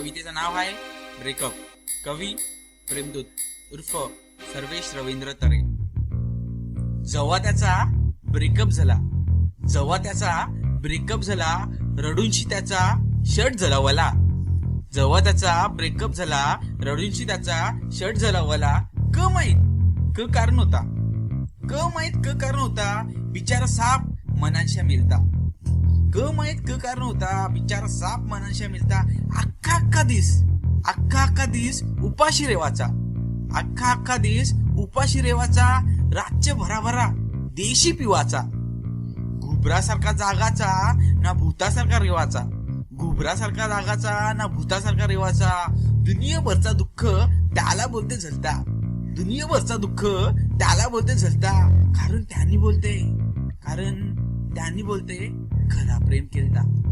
कवितेचं नाव आहे ब्रेकअप. कवी प्रेमदूत उर्फ सर्वेश रवींद्र तरे. जेव्हा त्याचा ब्रेकअप झाला जेव्हा त्याचा ब्रेकअप झाला रडूनशी त्याचा शर्ट झलावला जेव्हा त्याचा ब्रेकअप झाला रडूनशी त्याचा शर्ट झलावला क माहीत क कारण होता. क माहीत क कारण होता बिचारा साप मनांशा मिळता क माहीत क कारण होता. बिचारा साप मानांशा मिळता. अख्खा अख्खा दिस अख्खा अख्खा दिस उपाशी रेवाचा. अख्खा अख्खा दिस उपाशी रेवाचा राज्य भराभरा देशी पिवाचा. घुबरासारखा जागाचा ना भूतासारखा रेवाचा. घुबरासारखा जागाचा ना भूतासारखा रेवाचा. दुनियाभरचा दुःख त्याला बोलते झलता. दुनियाभरचा दुःख त्याला बोलते झलता. कारण त्यांनी बोलते. कारण त्यांनी बोलते खरा प्रेम केलता.